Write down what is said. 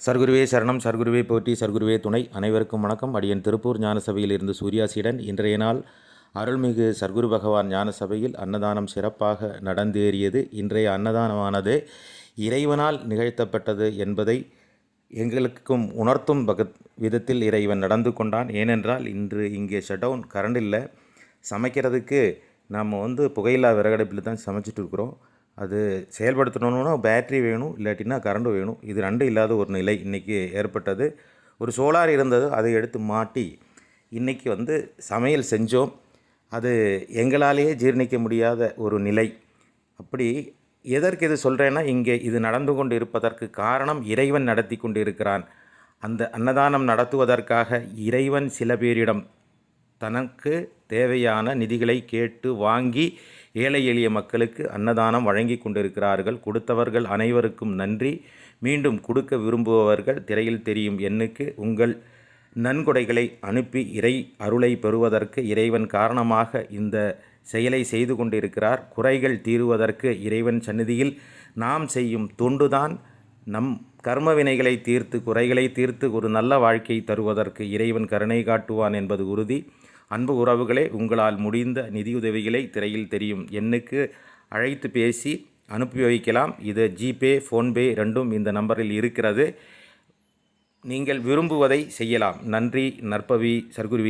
சர்க்குருவே சரணம் சர்க்குருவே போற்றி சர்க்குருவே துணை. அனைவருக்கும் வணக்கம். அடியன் திருப்பூர் ஞான சபையில் இருந்து சூர்யாசீடன். இன்றைய நாள் அருள்மிகு சர்க்குரு பகவான் ஞான சபையில் அன்னதானம் சிறப்பாக நடந்தேறியது. இன்றைய அன்னதானமானது இறைவனால் நிகழ்த்தப்பட்டது என்பதை எங்களுக்கும் உணர்த்தும் பகத் விதத்தில் இறைவன் நடந்து கொண்டான். ஏனென்றால் இன்று இங்கே ஷட்டவுன் கரண்ட் இல்லை. சமைக்கிறதுக்கு நம்ம வந்து புகையில்லா விறகடுப்பில் தான் சமைச்சிட்டு இருக்கிறோம். அது செயல்படுத்தணும்னா பேட்ரி வேணும் இல்லாட்டினா கரண்ட் வேணும். இது ரெண்டும் இல்லாத ஒரு நிலை இன்றைக்கி ஏற்பட்டது. ஒரு சோலார் இருந்தது அதை எடுத்து மாட்டி இன்றைக்கி வந்து சமையல் செஞ்சோம். அது எங்களாலேயே ஜீர்ணிக்க முடியாத ஒரு நிலை. அப்படி எதற்கு இது சொல்கிறேன்னா இங்கே இது நடந்து கொண்டு இருப்பதற்கு காரணம் இறைவன் நடத்தி கொண்டு இருக்கிறான் அந்த அன்னதானம் நடத்துவதற்காக இறைவன் சில பேரிடம் தனக்கு தேவையான நிதிகளை கேட்டு வாங்கி ஏழை எளிய மக்களுக்கு அன்னதானம் வழங்கி கொண்டிருக்கிறார்கள். கொடுத்தவர்கள் அனைவருக்கும் நன்றி. மீண்டும் கொடுக்க விரும்புபவர்கள் திரையில் தெரியும் எண்ணுக்கு உங்கள் நன்கொடைகளை அனுப்பி இறை அருளை பெறுவதற்கு இறைவன் காரணமாக இந்த செயலை செய்து கொண்டிருக்கிறார். குறைகள் தீருவதற்கு இறைவன் சந்நிதியில் நாம் செய்யும் தொண்டுதான். நம் கர்மவினைகளை தீர்த்து குறைகளை தீர்த்து ஒரு நல்ல வாழ்க்கை தருவதற்கு இறைவன் கருணை காட்டுவான் என்பது உறுதி. அன்பு உறவுகளே உங்களால் முடிந்த நிதியுதவிகளை திரையில் தெரியும். எண்ணுக்கு அழைத்து பேசி அனுப்பி வைக்கலாம் இது ஜிபே ஃபோன்பே ரெண்டும் இந்த நம்பரில் இருக்கிறது. நீங்கள் விரும்புவதை செய்யலாம். நன்றி. நற்பவி சர்க்குருவி